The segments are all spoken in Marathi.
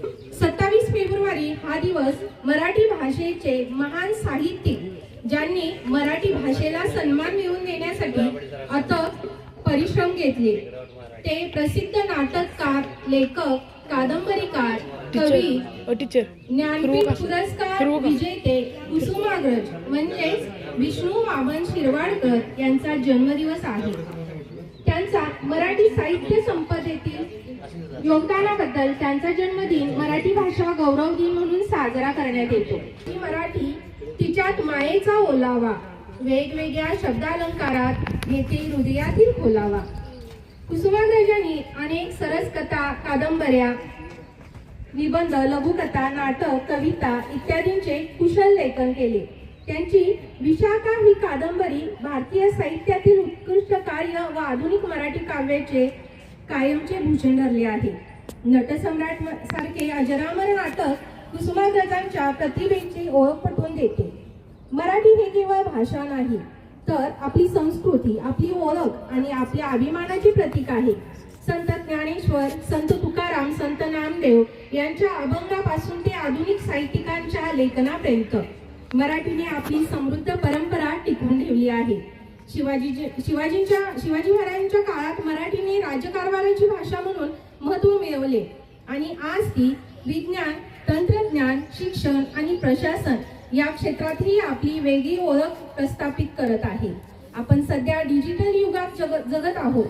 सत्तावीस फेब्रुवारी हा दिवस मराठी भाषेचे महान साहित्यिक ज्यांनी मराठी भाषेला सन्मान मिळवून देण्यासाठी अथक परिश्रम घेतले ते प्रसिद्ध नाटककार लेखक कादंबरीकार कवी ज्ञानपीठ? पुरस्कार? विजेते कुसुमाग्रज म्हणजेच विष्णू वामन शिरवाडकर यांचा जन्मदिवस आहे त्यांचा मराठी साहित्य संपदेतील योगदानाबद्दल त्यांचा जन्मदिन मराठी भाषा गौरव दिन म्हणून साजरा करण्यात येतो. ही मराठी तिच्यात मायेचा ओलावा वेगवेगळ्या शब्दालंकारात घेते हृदयातील खोलावा. कुसुमाग्रजांनी अनेक सरस कथा कादंबऱ्या निबंध लघुकथा नाटक कविता इत्यादींचे कुशल लेखन केले. त्यांची विशाखा ही कादंबरी भारतीय साहित्यातील उत्कृष्ट कार्य व आधुनिक मराठी काव्याचे कायमचे भूषण ठरले आहे. नटसम्राट सारखे अजरामर नाटक कुसुमाग्रजांच्या प्रतिभेची ओळख पटवून देते. मराठी हे केवळ भाषा नाही तर आपली संस्कृती आपली ओळख आणि आपल्या अभिमानाची प्रतीक आहे. संत ज्ञानेश्वर संत तुकाराम संत नामदेव यांच्या अभंगापासून ते आधुनिक साहित्यिकांच्या लेखनापर्यंत मराठीने आपली समृद्ध परंपरा टिकवून ठेवली आहे. शिवाजी शिवाजींच्या शिवाजी महाराजांच्या काळात मराठीने राज्यकारभाराची भाषा म्हणून महत्त्व मिळवले. आणि आज ती विज्ञान तंत्रज्ञान शिक्षण आणि प्रशासन या क्षेत्रातही आपली वेगळी ओळख प्रस्थापित करत आहे. आपण सध्या डिजिटल युगात जग जगत आहोत.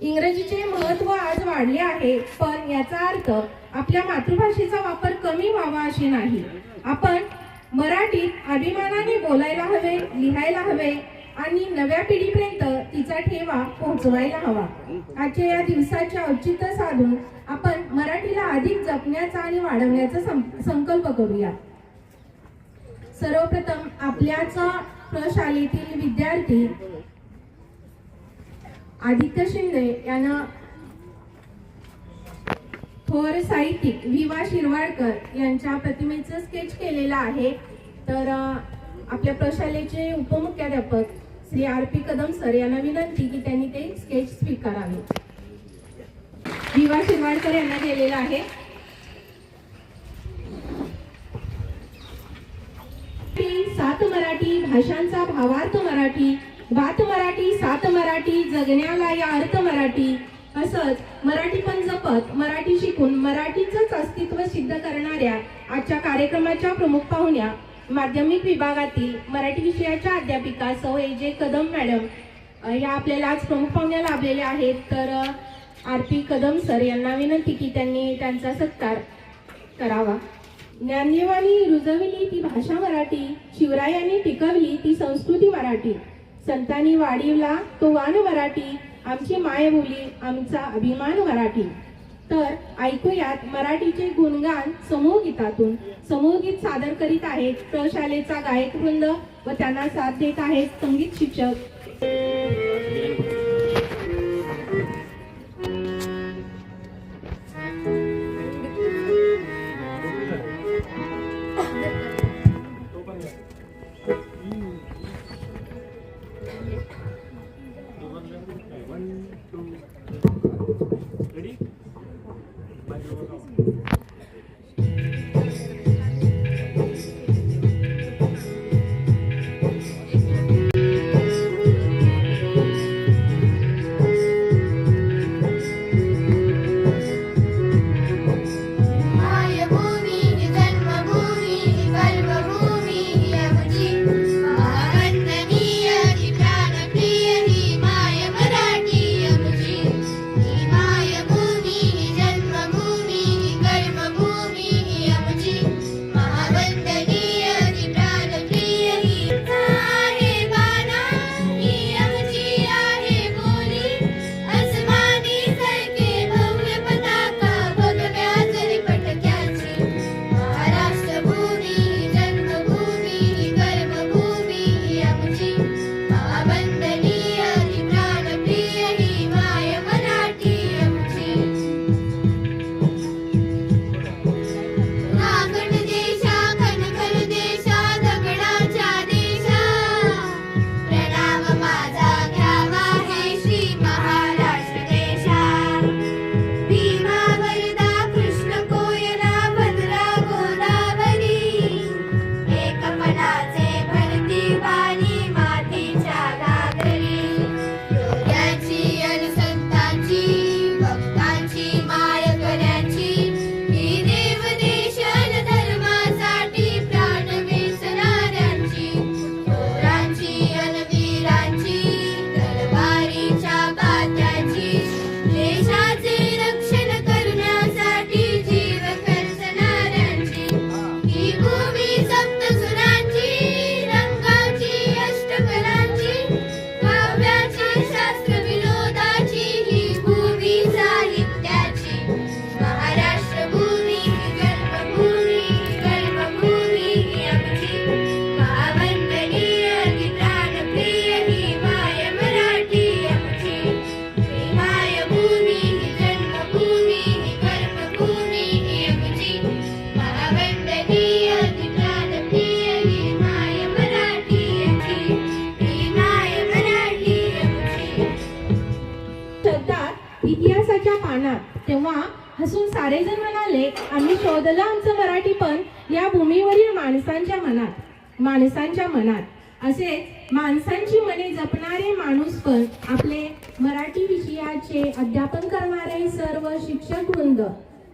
इंग्रजीचे महत्त्व आज वाढले आहे पण याचा अर्थ आपल्या मातृभाषेचा वापर कमी व्हावा असे नाही. आपण मराठीत अभिमानाने बोलायला हवे लिहायला हवे आणि नव्या पिढीपर्यंत तिचा ठेवा पोहोचवायला हवा. आजच्या या दिवसाचे औचित्य साधून आपण मराठीला अधिक जपण्याचा आणि वाढवण्याचा सं- संकल्प करूया. सर्वप्रथम आपल्याच प्रशालेतील विद्यार्थी आदित्य शिंदे यानं थोर साहित्यिक विवा शिरवाडकर यांच्या प्रतिमेचं स्केच केलेलं आहे. तर आपल्या प्रशालेचे उपमुख्याध्यापक Shri R P Kadam sir यांना विनंती की त्यांनी ते स्केच स्वीकारावे. विवा शिरवाडकर यांना केलेलं आहे. सात मराठी भाषांचा भावार्थ मराठी बात मराठी सात मराठी जगण्याला या अर्थ मराठी असंच मराठी पण जपत मराठी शिकून मराठीचंच अस्तित्व सिद्ध करणाऱ्या आजच्या कार्यक्रमाच्या प्रमुख पाहुण्या माध्यमिक विभागातील मराठी विषयाच्या अध्यापिका सौ ए जे कदम मॅडम या आपल्याला आज प्रमुख पाहुण्या लाभलेल्या आहेत. तर आर पी कदम सर यांना विनंती की त्यांनी त्यांचा सत्कार करावा. ज्ञानदेवानी रुजविली ती भाषा मराठी शिवरायांनी टिकवली ती संस्कृती मराठी. संतांनी वाढीवला तो वान मराठी आमची मायबोली आमचा अभिमान मराठी. तर ऐकूयात मराठीचे गुणगान समूह गीतातून. समूह गीत सादर करीत आहेत प्रशालेचा गायक वृंद व त्यांना साथ देत आहेत संगीत शिक्षक.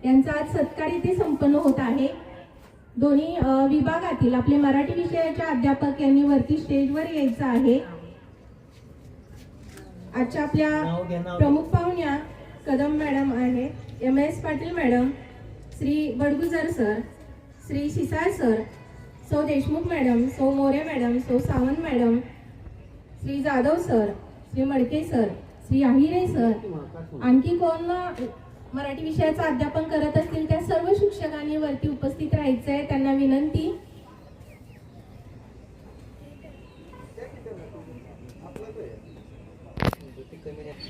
यांचा आज सत्कार इथे संपन्न होत आहे. दोन्ही विभागातील आपले मराठी विषयाचे अध्यापक यांनी वरती स्टेजवर यायचं आहे. आजच्या आपल्या प्रमुख पाहुण्या कदम मॅडम आहेत M S Patil madam Shri Badgujar sir Shri Shisal sir Sau Deshmukh madam Sau More madam Sau Sawant madam Shri Jadhav sir Shri Madke sir Shri आहिरे सर. आणखी कोण मराठी विषयाचं अध्यापन करत असतील त्या सर्व शिक्षकांनी वरती उपस्थित राहायचं आहे त्यांना विनंती.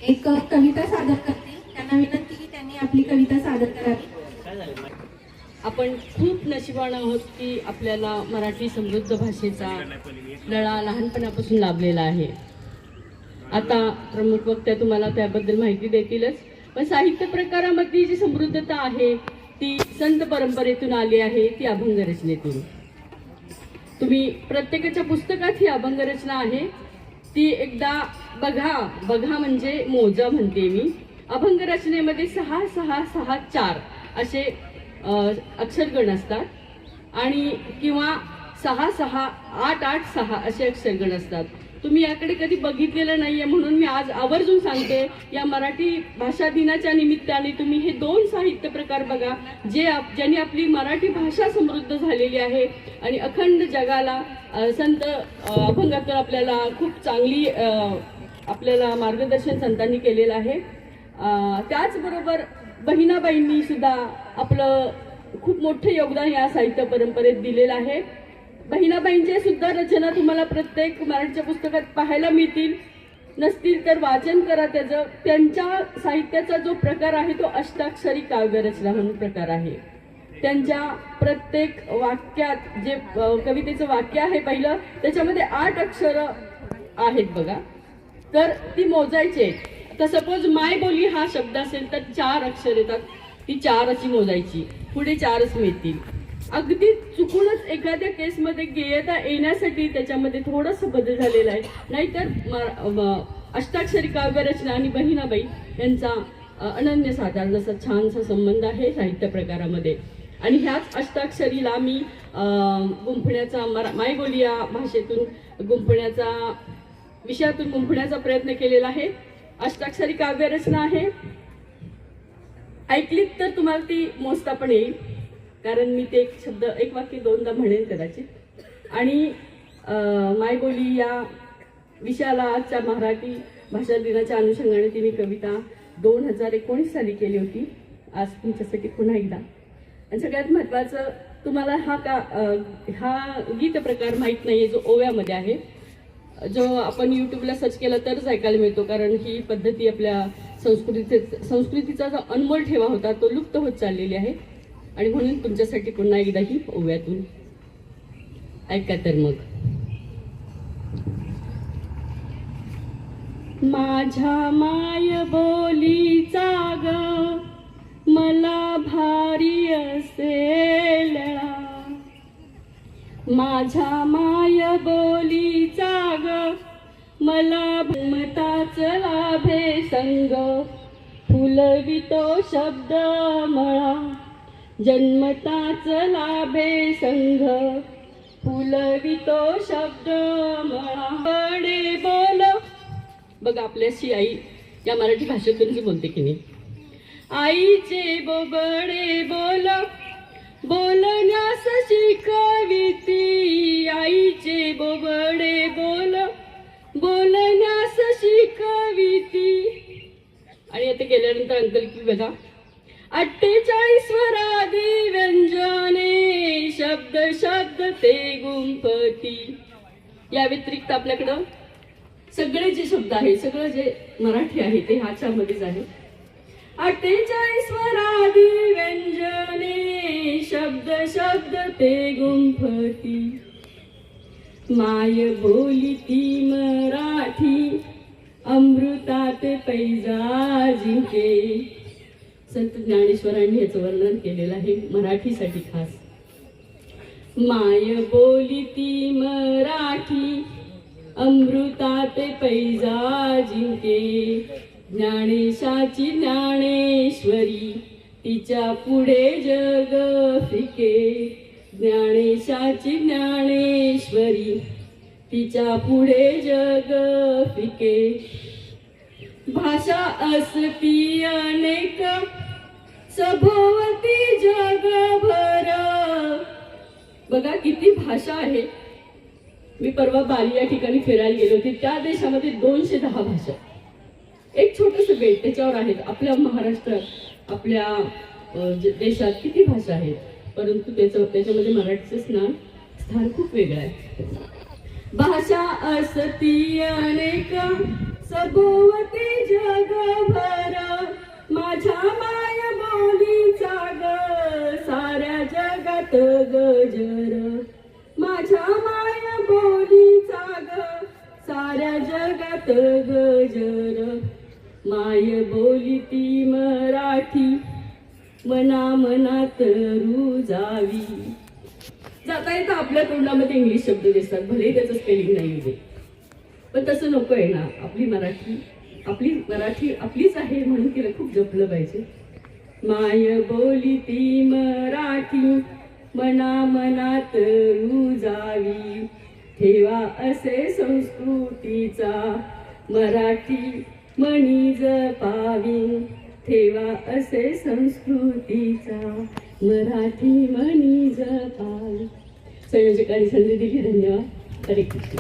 एक कविता सादर करतील. त्यांना विनंती की त्यांनी आपली कविता सादर करावी. आपण खूप नशिबान आहोत की आपल्याला मराठी समृद्ध भाषेचा लळा लहानपणापासून लाभलेला आहे. आता प्रमुख वक्त्या तुम्हाला त्याबद्दल माहिती देतीलच. पण साहित्य प्रकारामधली जी समृद्धता आहे ती संत परंपरेतून आली आहे ती अभंग रचनेतून. तुम्ही प्रत्येकाच्या पुस्तकात ही अभंग रचना आहे. ती एकदा बघा बघा म्हणजे मोजा म्हणते मी. अभंग रचनेमध्ये सहा सहा सहा चार असे अक्षरगण असतात. आणि किंवा सहा सहा आठ आठ सहा असे अक्षरगण असतात. तुम्ही याकडे कधी बघितलेलं नाहीये म्हणून मी आज आवर्जून सांगते. या मराठी भाषा दिनाच्या निमित्ताने तुम्ही हे दोन साहित्य प्रकार बघा जे आप- ज्यांनी आपली मराठी भाषा समृद्ध झालेली आहे. आणि अखंड जगाला संत अभंगातून आपल्याला खूप चांगली आपल्याला मार्गदर्शन संतांनी केलेलं आहे. त्याचबरोबर बहिणाबाईंनी सुद्धा आपलं खूप मोठं योगदान या साहित्य परंपरेत दिलेलं आहे. बहिणाबाईंच्या सुद्धा रचना तुम्हाला प्रत्येक मराठीच्या पुस्तकात पाहायला मिळतील. नसतील तर वाचन करा त्याचं. त्यांच्या साहित्याचा जो प्रकार आहे तो अष्टाक्षरी काव्यरचना म्हणून प्रकार आहे. त्यांच्या प्रत्येक वाक्यात जे कवितेचं वाक्य आहे पहिलं त्याच्यामध्ये आठ अक्षर आहेत बघा. तर ती मोजायचे तर सपोज माय बोली हा शब्द असेल तर चार अक्षर येतात. ती चार अशी मोजायची. पुढे चारच मिळतील. अगदी चुकूनच एखाद्या केसमध्ये गेयता येण्यासाठी त्याच्यामध्ये थोडस बदल झालेला आहे. नाहीतर अष्टाक्षरी काव्यरचना आणि बहिणाबाई यांचा अनन्य साधार जसा छानसा संबंध आहे साहित्य प्रकारामध्ये. आणि ह्याच अष्टाक्षरीला मी गुंफण्याचा मरा मायबोली या भाषेतून गुंफण्याचा विषयातून गुंफण्याचा प्रयत्न केलेला आहे. अष्टाक्षरी काव्यरचना आहे. ऐकलीत तर तुम्हाला ती मोजता पण येईल. कारण मी ते एक शब्द एक वाक्य दोनदा म्हणेन कदाचित. आणि मायबोली या विषयाला आजच्या मराठी भाषा दिनाच्या अनुषंगाने ती मी कविता दोन हजार एकोणीस साली केली होती. आज तुमच्यासाठी पुन्हा एकदा. आणि सगळ्यात महत्त्वाचं तुम्हाला हा का हा गीत प्रकार माहीत नाही आहे जो ओव्यामध्ये आहे. जो आपण यूट्यूबला सर्च केला तरच ऐकायला मिळतो कारण ही पद्धती आपल्या संस्कृतीचे संस्कृतीचा जो अनमोल ठेवा होता तो लुप्त होत चाललेली आहे. आणि म्हणून तुमच्यासाठी पुन्हा एकदा ही ओव्यातून. ऐका तर मग. माझ्या माय बोलीचा ग मला भारी असेल माझ्या माय बोलीचा ग मला भूमताच लाभे संग. फुलवितो शब्द मळा. जन्मताच लाभे संघ. फुलवितो शब्द मळाकडे बोल. बघ आपल्याशी आई या मराठी भाषेतूनच बोलते की नाही. आईचे बोबडे बोल. बोलण्यास शिकविती आईचे बोबडे बोल. बोलण्यास शिकविती. आणि आता गेल्यानंतर अंकल की बघा अठ्ठेचाळीस स्वरादी व्यंजने शब्द शब्द ते गुंफती. या व्यतिरिक्त आपल्याकडं सगळे जे शब्द आहे सगळं जे मराठी आहे ते ह्याच्यामध्येच आहे. अठ्ठेचाळीस स्वरादी व्यंजने शब्द शब्द ते गुंफती. माय बोली ती मराठी अमृतात पैजा जिंके संत ज्ञानेश्वरांनी याचं वर्णन केलेलं आहे मराठीसाठी खास. माय बोली ती मराठी अमृतात पैजा जिंके ज्ञानेशाची ज्ञानेश्वरी तिच्या पुढे जग फिके. ज्ञानेशाची ज्ञानेश्वरी तिच्या पुढे जग फिके. भाषा असती अनेक सभोवती जगभर. बघा किती भाषा आहे. मी परवा बाली या ठिकाणी फिरायला गेलो होती. त्या देशामध्ये दोनशे दहा भाषा. एक छोटस बेट त्याच्यावर आहेत. आपल्या महाराष्ट्र आपल्या देशात किती भाषा आहेत. परंतु त्याचं त्याच्यामध्ये मराठीचं स्नान स्थान खूप वेगळं आहे. भाषा असती अनेक. सभोवती जगभर. माझ्या जगात गजर माझ्या माय बोलीचा ग साऱ्या जगात गजर माय बोली ती मराठी. मना मनात रुजावी जाता येतं आपल्या तोंडामध्ये इंग्लिश शब्द दिसतात. भले त्याचं स्पेलिंग नाही येते पण तसं नको आहे ना. आपली मराठी आपली मराठी आपलीच आहे म्हणून तिला खूप जपलं पाहिजे. माय बोली ती मराठी. मना मनात रुजावी ठेवा असे संस्कृतीचा मराठी मणी जपावी. ठेवा असे संस्कृतीचा मराठी मणी जपावी. संयोजकांनी संधी दिली धन्यवाद. हरे कृष्ण.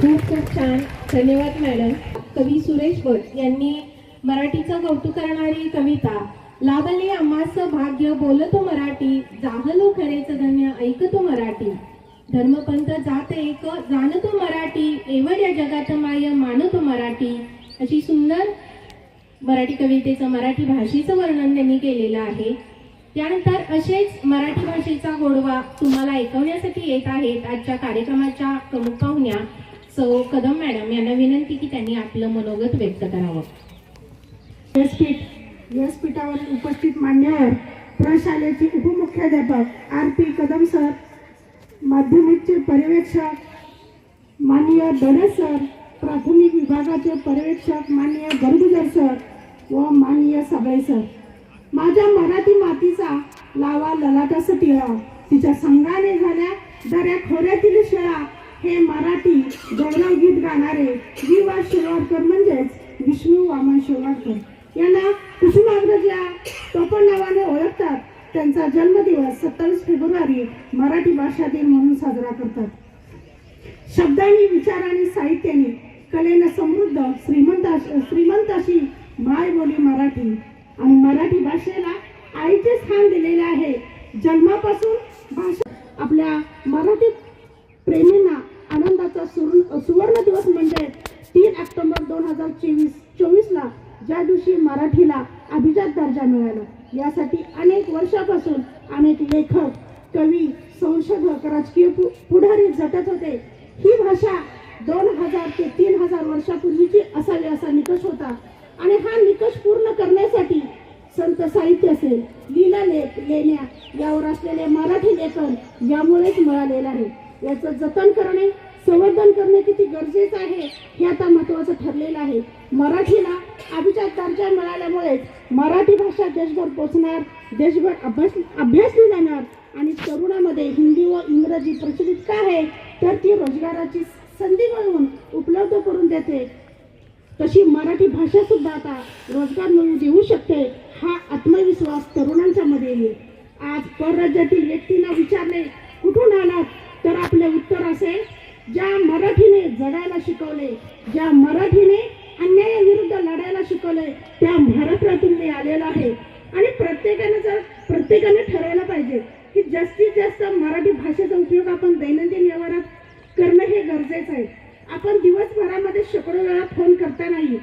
खूप खूप छान. धन्यवाद मॅडम. कवी सुरेश भट यांनी मराठीचं कौतुक करणारी कविता लाभले आम्हास भाग्य बोलतो मराठी. जाहलो खरेच धन्य ऐकतो मराठी. धर्मपंथ जात एक जाणतो मराठी. एवढ्या जगात माय मानतो मराठी. अशी सुंदर मराठी कवितेचं मराठी भाषेचं वर्णन त्यांनी केलेलं आहे. त्यानंतर असेच मराठी भाषेचा गोडवा तुम्हाला ऐकवण्यासाठी येत आहेत. आजच्या कार्यक्रमाच्या प्रमुख पाहुण्या सौ कदम मॅडम. यांना विनंती की त्यांनी आपलं मनोगत व्यक्त करावं. व्यासपीठ व्यासपीठावर उपस्थित मान्यवर प्रशालेचे उपमुख्याध्यापक आर पी कदम सर माध्यमिकचे पर्यवेक्षक माननीय दडे सर प्राथमिक विभागाचे पर्यवेक्षक माननीय गरगुजर सर व माननीय सगळे सर. माझ्या मराठी मातीचा लावा ललाटास टिळा तिच्या संघाने झाल्या दऱ्या खोऱ्यातील शेळा हे मराठी गौरव गीत गाणारे वि वा शिरवाडकर म्हणजेच विष्णू वामन शिरवाडकर यांना कुसुमाग्रजा टोपण नावाने ओळखतात. त्यांचा जन्मदिवस सत्तावीस फेब्रुवारी मराठी भाषा दिन म्हणून साजरा करतात. शब्दांनी विचाराने साहित्याने कलेनं समृद्ध श्रीमंत श्रीमंत अशी मायबोली मराठी आणि मराठी भाषेला आईचे स्थान दिलेले आहे. जन्मापासून भाषा आपल्या मराठी प्रेमींना आनंदाचा सुवर्ण दिवस म्हणजे तीन ऑक्टोबर दोन हजार चोवीस. मराठीला अभिजात दर्जा मिळाला. यासाठी अनेक वर्षापासून अनेक लेखक कवी संशोधक राजकीय पु- पुढारी झटत होते ही भाषा दोन हजार ते तीन हजार वर्षापूर्वीची असावी असा निकष होता आणि हा निकष पूर्ण करण्यासाठी संत साहित्य असेल लीला लेख लेण्या यावर असलेले मराठी लेखन यामुळेच मिळालेलं आहे याचं जतन करणे संवर्धन करणे किती गरजेचं आहे हे आता महत्वाचं ठरलेलं आहे मराठीला अभिजात दर्जा मिळाल्यामुळेच मराठी भाषा देशभर पोचणार देशभर अभ्यास अभ्यासली जाणार? आणि तरुणामध्ये हिंदी व इंग्रजी प्रचलित का आहे? तर ती रोजगाराची संधी मिळवून उपलब्ध करून देते. तशी मराठी भाषा सुद्धा आता रोजगार मिळवून देऊ शकते हा आत्मविश्वास तरुणांच्या मध्ये येईल आज परराज्यातील व्यक्तींना विचारले कुठून आलात? तर आपले उत्तर असे ज्या मराठीने जगायला शिकवले ज्या मराठीने अन्यायाविरुद्ध लढायला शिकवले त्या महाराष्ट्रातून मी आलेला आहे. आणि प्रत्येकाने जर प्रत्येकाने ठरवलं पाहिजे की जास्तीत जास्त मराठी भाषेचा उपयोग आपण दैनंदिन व्यवहारात करणं हे गरजेचं आहे. आपण दिवसभरामध्ये शेकडो वेळा फोन करता नाही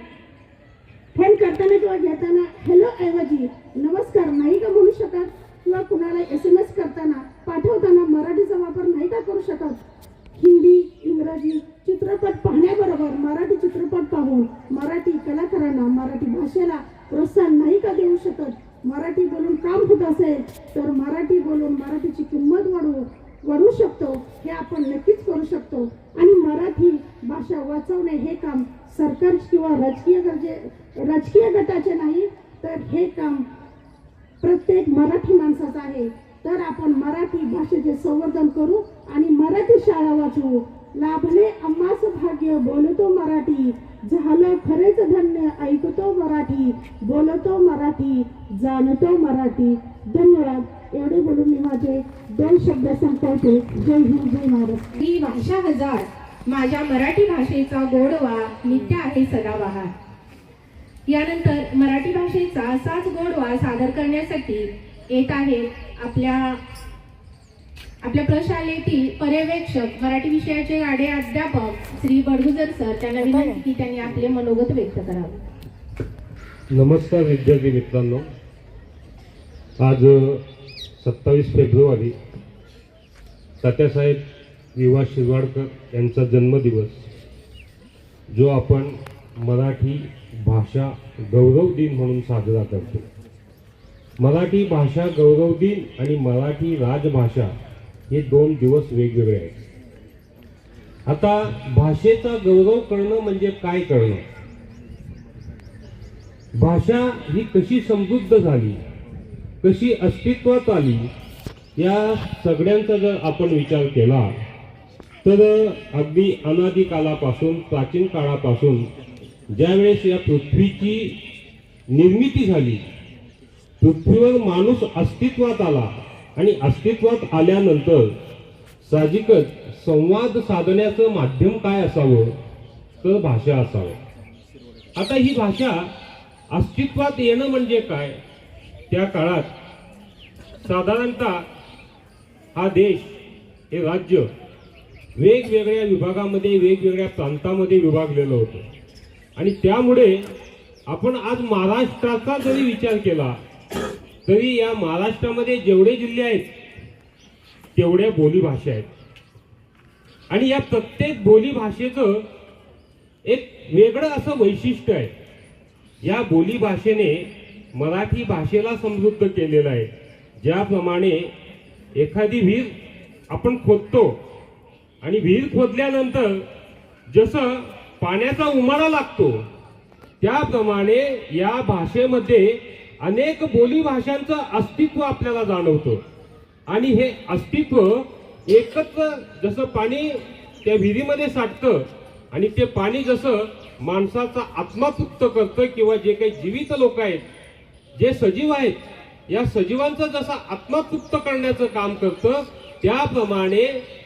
फोन करताना किंवा घेताना हॅलो ऐवजी नमस्कार नाही का म्हणू शकत? किंवा कुणाला एस एम एस करताना पाठवताना मराठीचा वापर नाही का करू शकत? हिंदी इंग्रजी चित्रपट पाहण्याबरोबर मराठी चित्रपट पाहून मराठी कलाकारांना मराठी भाषेला प्रोत्साहन नाही का देऊ शकत? मराठी बोलून काम होत असेल तर मराठी बोलून मराठीची किंमत वाढवू वाढवू शकतो हे आपण नक्कीच करू शकतो. आणि मराठी भाषा वाचवणे हे काम सरकार किंवा राजकीय गरजे राजकीय गटाचे नाही तर हे काम प्रत्येक मराठी माणसाचं आहे. तर आपण मराठी भाषेचे संवर्धन करू आणि मराठी शाळा वाचवू. लाभले अम्मास भाग्य बोलतो मराठी. झालं खरेच धन्य ऐकतो मराठी बोलतो मराठी जाणतो मराठी. धन्यवाद. एवढे बोलून मी माझे दोन शब्द संपवते. जय हिंद जय महाराष्ट्र ही भाषा हजार. माझ्या मराठी भाषेचा गोडवा नित्य आहे सदाबहार. यानंतर मराठी भाषेचा असाच गोडवा सादर करण्यासाठी येत आहेत आपल्या आपल्या प्रशालेतील पर्यवेक्षक मराठी विषयाचे गाडे अध्यापक श्री बडगुजर सर त्यांना विनंती की त्यांनी आपले मनोगत व्यक्त करावे. नमस्कार विद्यार्थी मित्रांनो. आज सत्तावीस फेब्रुवारी तात्यासाहेब विवा शिरवाडकर यांचा जन्मदिवस जो आपण मराठी भाषा गौरव दिन म्हणून साजरा करतो. मराठी भाषा गौरव दिन आणि मराठी राजभाषा हे दोन दिवस वेगवेगळे आहेत. आता भाषेचा गौरव करणं म्हणजे काय करणं? भाषा ही कशी समृद्ध झाली? कशी अस्तित्वात आली? या सगळ्यांचा जर आपण विचार केला तर अगदी अनादी कालापासून प्राचीन काळापासून ज्यावेळेस या पृथ्वीची निर्मिती झाली पृथ्वीवर माणूस अस्तित्वात आला आणि अस्तित्वात आल्यानंतर साहजिकच संवाद साधण्याचं माध्यम काय असावं? तर भाषा असावं. आता ही भाषा अस्तित्वात येणं म्हणजे काय? त्या काळात साधारणतः हा देश हे राज्य वेगवेगळ्या विभागामध्ये वेगवेगळ्या प्रांतामध्ये विभागलेलं होतं. आणि त्यामुळे आपण आज महाराष्ट्राचा जरी विचार केला तरी या महाराष्ट्रामध्ये जेवढे जिल्हे आहेत तेवढ्या बोलीभाषा आहेत. आणि या प्रत्येक बोलीभाषेचं एक वेगळं असं वैशिष्ट्य आहे. या बोलीभाषेने मराठी भाषेला समृद्ध केलेलं आहे. ज्याप्रमाणे एखादी विहीर आपण खोदतो आणि विहीर खोदल्यानंतर जसं पाण्याचा उमाळा लागतो त्याप्रमाणे या भाषेमध्ये अनेक बोली भाषांचं अस्तित्व आपल्याला जाणवतं. आणि हे अस्तित्व एकत्र जसं पाणी त्या विहिरीमध्ये साठतं आणि ते पाणी जसं माणसाचा आत्मा तृप्त करतं किंवा जे काही जीवित लोक आहेत जे सजीव आहेत या सजीवांचं जसं आत्मा तृप्त करण्याचं काम करतं त्याप्रमाणे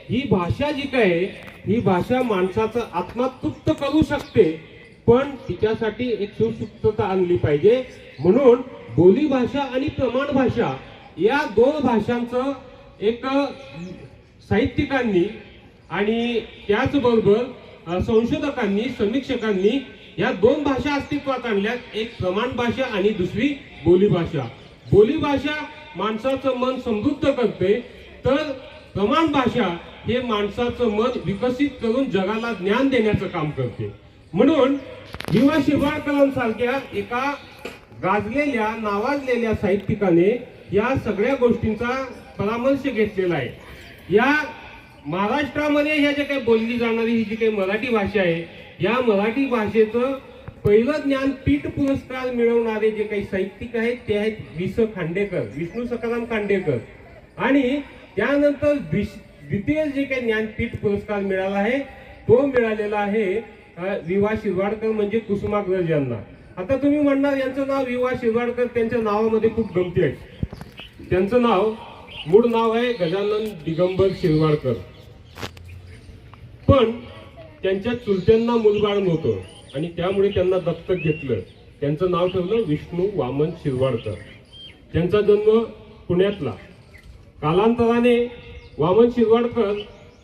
ही भाषा जी काय आहे, ही भाषा माणसाचा आत्मा तृप्त करू शकते पण तिच्यासाठी एक सुसुप्तता आणली पाहिजे. म्हणून बोली भाषा आणि प्रमाण भाषा या दोन भाषांचं एक साहित्यिकांनी आणि त्याचबरोबर संशोधकांनी समीक्षकांनी या दोन भाषा अस्तित्वात आणल्यात. एक प्रमाण भाषा आणि दुसरी बोली भाषा. बोली भाषा माणसाचं मन समृद्ध करते तर प्रमाण भाषा हे माणसाचं मन विकसित करून जगाला ज्ञान देण्याचं काम करते. म्हणून विवा शिवाळकरांसारख्या एका गाजलेल्या नावाजलेल्या साहित्यिकाने या सगळ्या गोष्टींचा परामर्श घेतलेला आहे. या महाराष्ट्रामध्ये ह्या ज्या काही बोलली जाणारी ही जी काही मराठी भाषा आहे या मराठी भाषेचं पहिलं ज्ञानपीठ पुरस्कार मिळवणारे जे काही साहित्यिक आहेत ते आहेत वि स खांडेकर विष्णू सखाराम खांडेकर. आणि त्यानंतर द्विश- द्वितीय जे काही ज्ञानपीठ पुरस्कार मिळाला आहे तो मिळालेला आहे विवा शिरवाडकर म्हणजे कुसुमाग्रज यांना. आता तुम्ही म्हणणार यांचं नाव विवा शिरवाडकर त्यांच्या नावामध्ये खूप गमती आहे. त्यांचं नाव मूळ नाव आहे गजानन दिगंबर शिरवाडकर पण त्यांच्या चुलत्यांना मुलबाळ नव्हतं आणि त्यामुळे त्यांना दत्तक घेतलं. त्यांचं नाव ठेवलं विष्णू वामन शिरवाडकर त्यांचा जन्म पुण्यातला. कालांतराने वामन शिरवाडकर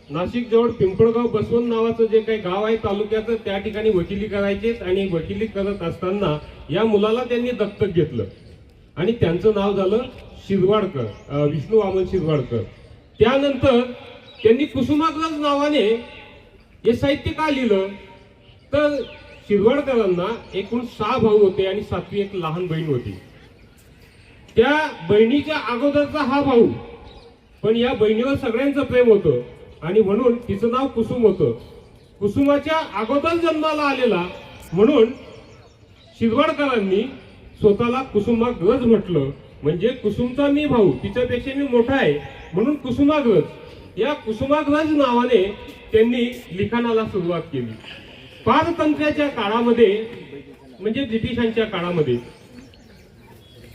नाशिक जवळ पिंपळगाव बसवंत नावाचं जे काही गाव आहे तालुक्याचं त्या ठिकाणी वकिली करायचे आणि वकिली करत असताना या मुलाला त्यांनी दत्तक घेतलं. आणि त्यांचं नाव झालं शिरवाडकर विष्णू वामन शिरवाडकर. त्यानंतर त्यांनी कुसुमाग्रज नावाने हे साहित्य का लिहिलं? तर शिरवाडकरांना एकूण सहा भाऊ होते आणि सातवी एक लहान बहीण होती. त्या बहिणीच्या अगोदरचा हा भाऊ पण या बहिणीवर सगळ्यांचं प्रेम होतं. आणि म्हणून तिचं नाव कुसुम होतं. कुसुमाच्या अगोदर जन्माला आलेला म्हणून शिरवाडकरांनी स्वतःला कुसुमाग्रज म्हटलं. म्हणजे कुसुमचा मी भाऊ तिच्यापेक्षा मी मोठा आहे म्हणून कुसुमाग्रज. या कुसुमाग्रज नावाने त्यांनी लिखाणाला सुरुवात केली. पारतंत्र्याच्या काळामध्ये म्हणजे ब्रिटिशांच्या काळामध्ये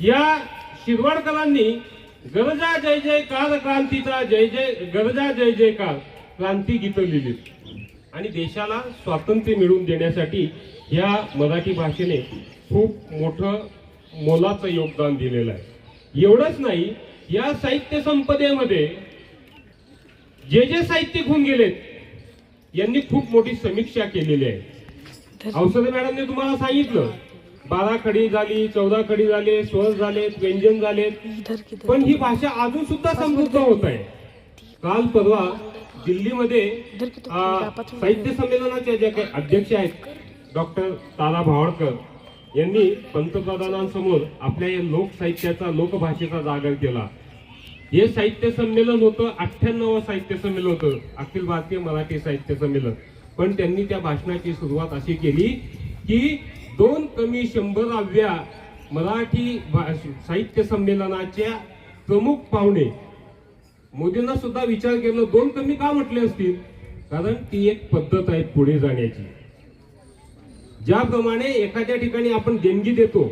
या शिरवाडकरांनी गरजा जय जयकार क्रांतीचा जय जय गरजा जय जयकार क्रांती गीतं लिहिली. आणि देशाला स्वातंत्र्य मिळवून देण्यासाठी या मराठी भाषेने खूप मोठं मोलाचं योगदान दिलेलं आहे. एवढंच नाही या साहित्य संपदेमध्ये जे जे साहित्यिक होऊन गेलेत यांनी खूप मोठी समीक्षा केलेली आहे. औषधे मॅडमने तुम्हाला सांगितलं बारा खडी झाली चौदा खडी झाले स्वर झालेत व्यंजन झालेत पण ही भाषा अजून सुद्धा समृद्ध होत आहे. काल परवा दिल्लीमध्ये साहित्य संमेलनाचे जे काही अध्यक्ष आहेत डॉक्टर तारा भावडकर यांनी पंतप्रधानांसमोर आपल्या या लोकसाहित्याचा लोकभाषेचा जागर केला. हे साहित्य संमेलन होतं अठ्ठ्याण्णव साहित्य संमेलन होतं अखिल भारतीय मराठी साहित्य संमेलन. पण त्यांनी त्या भाषणाची सुरुवात अशी केली की दोन कमी शंभराव्या मराठी साहित्य संमेलनाच्या प्रमुख पाहुणे. मोदींना सुद्धा विचार केला दोन कमी का म्हटले असतील? कारण ती एक पद्धत आहे पुढे जाण्याची. ज्याप्रमाणे एखाद्या ठिकाणी आपण देणगी देतो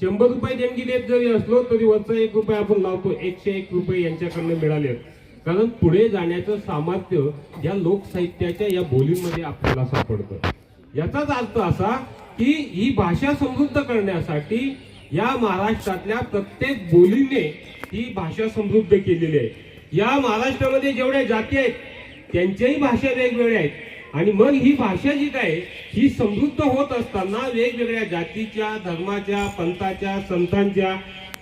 शंभर रुपये देणगी देत जरी असलो तरी वरचा एक रुपये आपण लावतो एकशे एक रुपये यांच्याकडनं मिळाले. कारण पुढे जाण्याचं सामर्थ्य या लोकसाहित्याच्या या बोलीमध्ये आपल्याला सापडतं. याचाच अर्थ असा की ही भाषा समृद्ध करण्यासाठी या महाराष्ट्रातल्या प्रत्येक बोलीने ही भाषा समृद्ध केलेली आहे. या महाराष्ट्रामध्ये जेवढ्या जाती आहेत त्यांच्याही भाषा वेगवेगळ्या आहेत. आणि मग ही भाषा जी काय ही समृद्ध होत असताना वेगवेगळ्या जातीच्या धर्माच्या पंथाच्या संतांच्या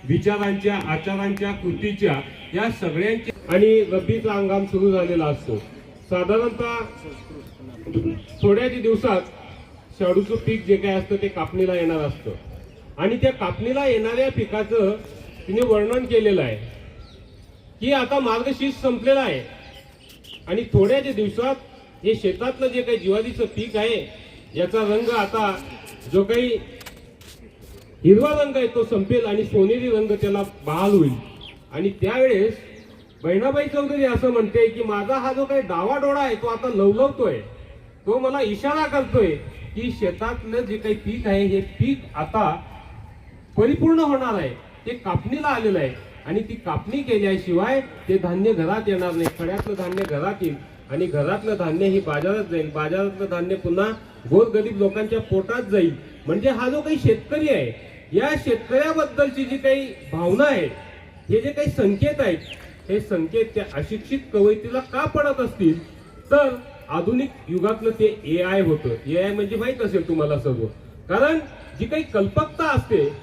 विचारांच्या आचारांच्या कृतीच्या या सगळ्यांच्या आणि रब्बीचा हंगाम सुरू झालेला असतो. साधारणतः थोड्याच दिवसात शाडूचं पीक जे काय असतं ते कापणीला येणार असतं. आणि त्या कापणीला येणाऱ्या पिकाचं तिने वर्णन केलेलं आहे. की आता मार्गशीर्ष संपलेला आहे. आणि थोड्याच दिवसात हे शेतातलं जे काही ज्वारीचं पीक आहे याचा रंग आता जो काही हिरवा रंग आहे तो संपेल आणि सोनेरी रंग त्याला बहाल होईल. आणि त्यावेळेस बहिणाबाई चौधरी असं म्हणते की माझा हा जो काही डावा डोळा आहे तो आता लवलवतोय. तो मला इशारा करतोय. की शेतातलं जे काही पीक आहे हे पीक आता परिपूर्ण होणार आहे. ते कापणीला आलेलं आहे. आणि ती कापणी केल्याशिवाय ते धान्य घरात येणार नाही. खड्यातलं धान्य घरात येईल. आणि घरातलं धान्य हे बाजारात जाईल. बाजारातलं धान्य पुन्हा गोरगरीब लोकांच्या पोटात जाईल. म्हणजे हा जो काही शेतकरी आहे या शेतकऱ्याबद्दलची जी काही भावना आहे हे जे काही संकेत आहेत हे संकेत त्या अशिक्षित कवयितीला का पडत असतील? तर आधुनिक युगातलं ते ए आय होतं. ए आय म्हणजे माहीत असेल तुम्हाला सर्व. कारण जी काही कल्पकता असते